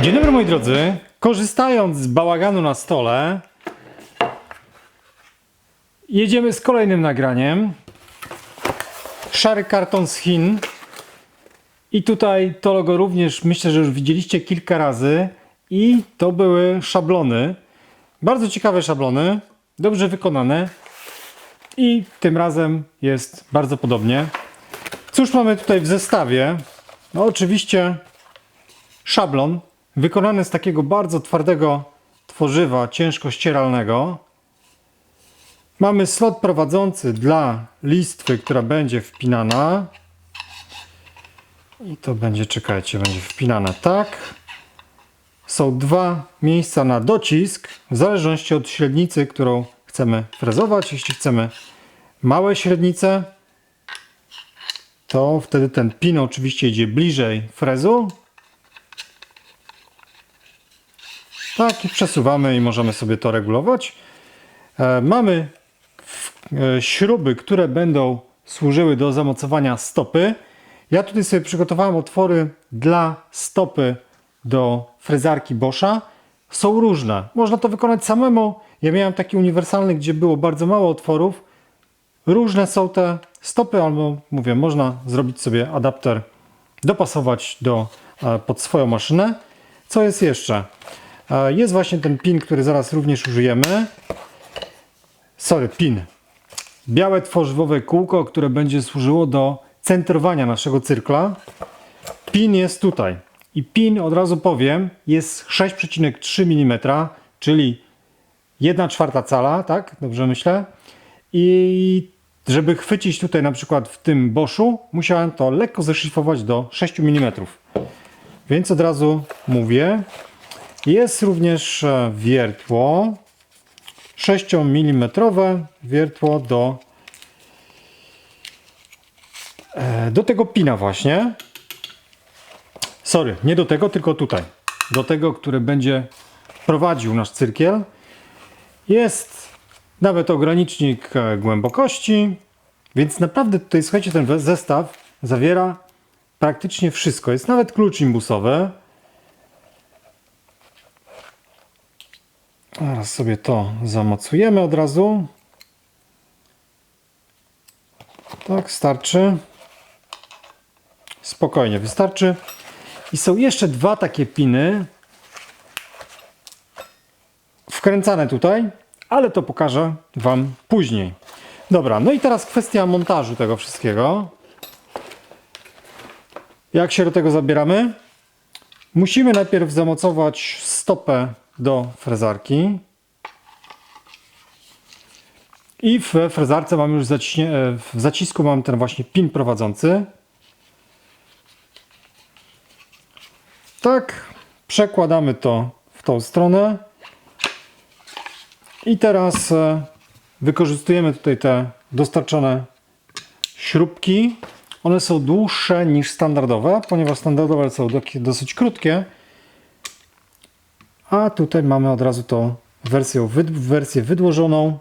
Dzień dobry moi drodzy. Korzystając z bałaganu na stole, jedziemy z kolejnym nagraniem. Szary karton z Chin. I tutaj to logo również myślę, że już widzieliście kilka razy. I to były szablony. Bardzo ciekawe szablony, dobrze wykonane. I tym razem jest bardzo podobnie. Cóż mamy tutaj w zestawie? No oczywiście szablon wykonany z takiego bardzo twardego tworzywa ciężko ścieralnego. Mamy slot prowadzący dla listwy, która będzie wpinana. I to będzie, czekajcie, będzie wpinane tak. Są dwa miejsca na docisk, w zależności od średnicy, którą chcemy frezować. Jeśli chcemy małe średnice, to wtedy ten pin oczywiście idzie bliżej frezu. Tak, i przesuwamy i możemy sobie to regulować. E, mamy e, śruby, które będą służyły do zamocowania stopy. Ja tutaj sobie przygotowałem otwory dla stopy do frezarki Boscha. Są różne. Można to wykonać samemu. Ja miałem taki uniwersalny, gdzie było bardzo mało otworów. Różne są te stopy, albo mówię, można zrobić sobie adapter, dopasować do, e, pod swoją maszynę. Co jest jeszcze? Jest właśnie ten pin, który zaraz również użyjemy. Sorry, pin. Białe tworzywowe kółko, które będzie służyło do centrowania naszego cyrkla. Pin jest tutaj. I pin, od razu powiem, jest 6,3 mm, czyli 1 czwarta cala, tak? Dobrze myślę. I żeby chwycić tutaj na przykład w tym boszu, musiałem to lekko zeszlifować do 6 mm. Więc od razu mówię, jest również e, wiertło 6 mm wiertło do e, do tego pina właśnie. Sorry, nie do tego, tylko tutaj. Do tego, który będzie prowadził nasz cyrkiel. Jest nawet ogranicznik e, głębokości, więc naprawdę tutaj, słuchajcie, ten zestaw zawiera praktycznie wszystko. Jest nawet klucz imbusowy. Teraz sobie to zamocujemy od razu. Tak, starczy. Spokojnie, wystarczy. I są jeszcze dwa takie piny wkręcane tutaj, ale to pokażę Wam później. Dobra, no i teraz kwestia montażu tego wszystkiego. Jak się do tego zabieramy? Musimy najpierw zamocować stopę do frezarki. I w frezarce mam już zaciśnie, e, w zacisku mam ten właśnie pin prowadzący. Tak, przekładamy to w tą stronę. I teraz e, wykorzystujemy tutaj te dostarczone śrubki. One są dłuższe niż standardowe, ponieważ standardowe są dosyć krótkie. A tutaj mamy od razu tą wersję, wyd- wersję wydłożoną.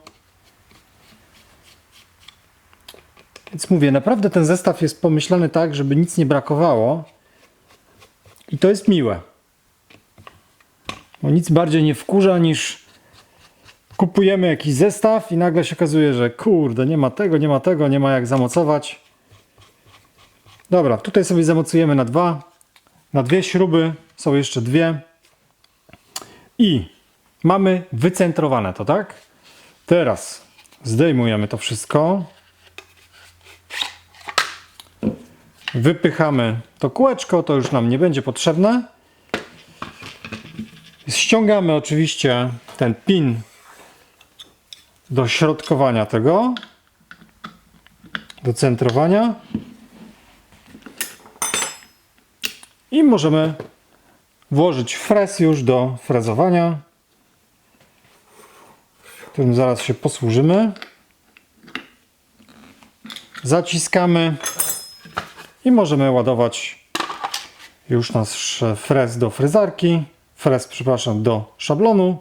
Więc mówię, naprawdę ten zestaw jest pomyślany tak, żeby nic nie brakowało. I to jest miłe. Bo nic bardziej nie wkurza niż kupujemy jakiś zestaw i nagle się okazuje, że kurde, nie ma tego, nie ma tego, nie ma jak zamocować. Dobra, tutaj sobie zamocujemy na dwa. Na dwie śruby są jeszcze dwie. I mamy wycentrowane to, tak? Teraz zdejmujemy to wszystko. Wypychamy to kółeczko, to już nam nie będzie potrzebne. Ściągamy oczywiście ten pin do środkowania tego, do centrowania. I możemy włożyć frez już do frezowania, którym zaraz się posłużymy. Zaciskamy i możemy ładować już nasz frez do frezarki, frez, przepraszam, do szablonu.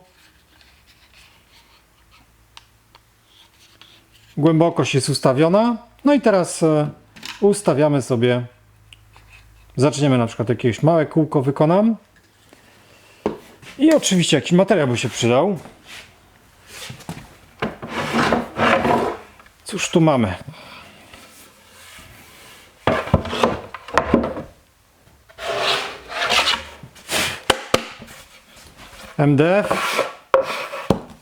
Głębokość jest ustawiona. No i teraz e, ustawiamy sobie, zaczniemy na przykład jakieś małe kółko wykonam. I oczywiście jakiś materiał by się przydał. Cóż tu mamy? MDF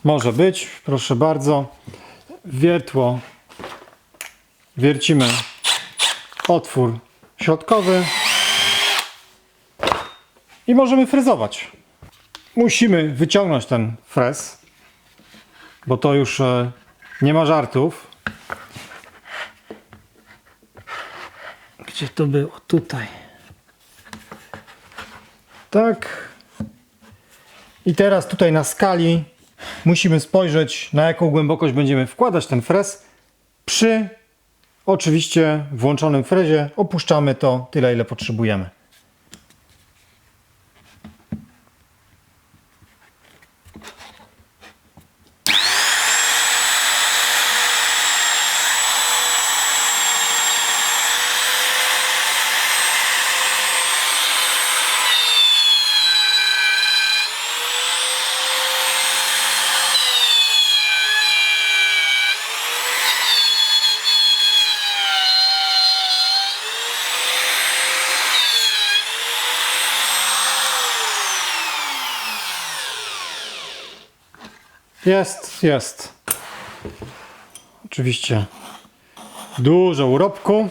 może być, proszę bardzo. Wiertło. Wiercimy otwór środkowy i możemy fryzować. Musimy wyciągnąć ten frez, bo to już e, nie ma żartów. Gdzie to było? Tutaj. Tak. I teraz tutaj na skali musimy spojrzeć, na jaką głębokość będziemy wkładać ten frez. Przy oczywiście włączonym frezie opuszczamy to tyle, ile potrzebujemy. Jest, jest. Oczywiście dużo urobku.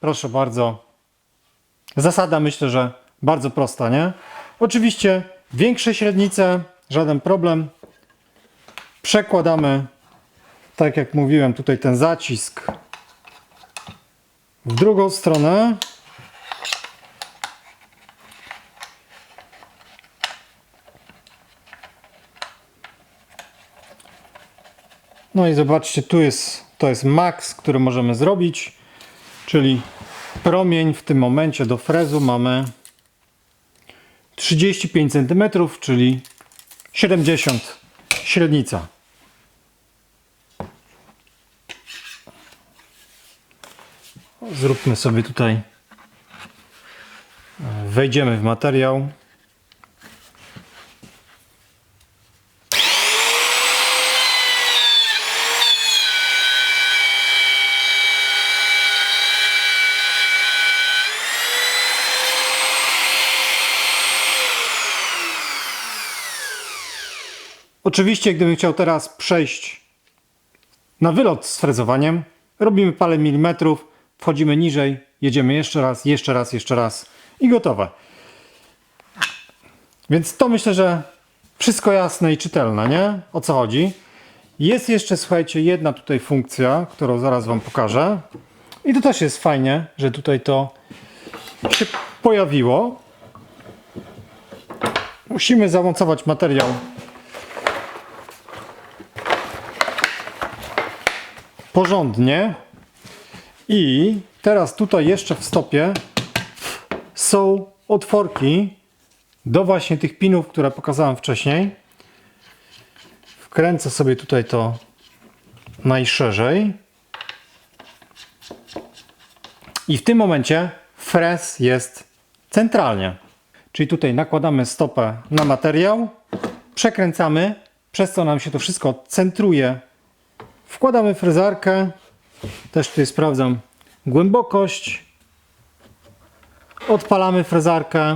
Proszę bardzo. Zasada myślę, że bardzo prosta, nie? Oczywiście większe średnice, żaden problem. Przekładamy, tak jak mówiłem, tutaj ten zacisk w drugą stronę. No i zobaczcie, tu jest, to jest max, który możemy zrobić, czyli promień w tym momencie do frezu mamy 35 cm, czyli 70 średnica. Zróbmy sobie tutaj, wejdziemy w materiał. Oczywiście, gdybym chciał teraz przejść na wylot z frezowaniem, robimy parę milimetrów, wchodzimy niżej, jedziemy jeszcze raz, jeszcze raz, jeszcze raz i gotowe. Więc to myślę, że wszystko jasne i czytelne, nie? O co chodzi? Jest jeszcze, słuchajcie, jedna tutaj funkcja, którą zaraz Wam pokażę. I to też jest fajnie, że tutaj to się pojawiło. Musimy zamocować materiał porządnie. I teraz tutaj jeszcze w stopie są otworki do właśnie tych pinów, które pokazałem wcześniej. Wkręcę sobie tutaj to najszerzej. I w tym momencie frez jest centralnie. Czyli tutaj nakładamy stopę na materiał, przekręcamy, przez co nam się to wszystko centruje Wkładamy frezarkę. Też tutaj sprawdzam głębokość. Odpalamy frezarkę.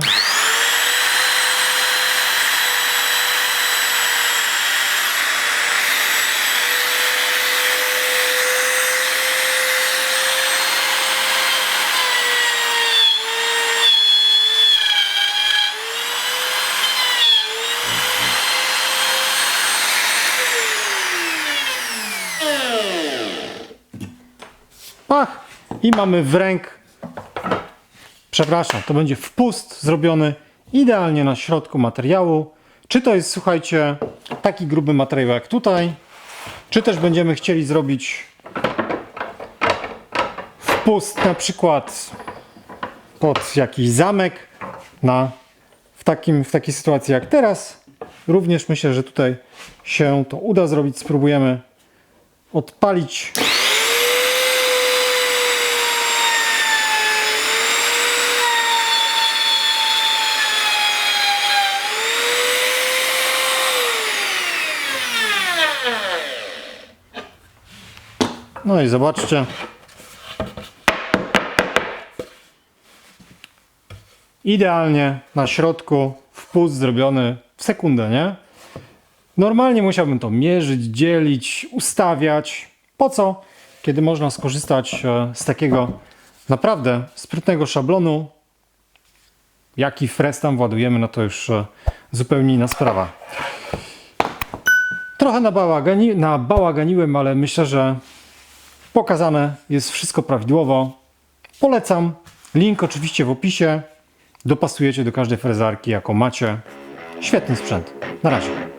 I mamy wręk. Przepraszam, to będzie wpust zrobiony idealnie na środku materiału. Czy to jest, słuchajcie, taki gruby materiał jak tutaj, czy też będziemy chcieli zrobić wpust na przykład pod jakiś zamek na, w, takim, w takiej sytuacji jak teraz. Również myślę, że tutaj się to uda zrobić. Spróbujemy odpalić No i zobaczcie. Idealnie na środku wpust zrobiony w sekundę, nie? Normalnie musiałbym to mierzyć, dzielić, ustawiać. Po co? Kiedy można skorzystać e, z takiego naprawdę sprytnego szablonu, jaki frez tam władujemy, no to już e, zupełnie inna sprawa. Trochę nabałagani, nabałaganiłem, ale myślę, że pokazane jest wszystko prawidłowo. Polecam. Link oczywiście w opisie. Dopasujecie do każdej frezarki, jaką macie. Świetny sprzęt. Na razie.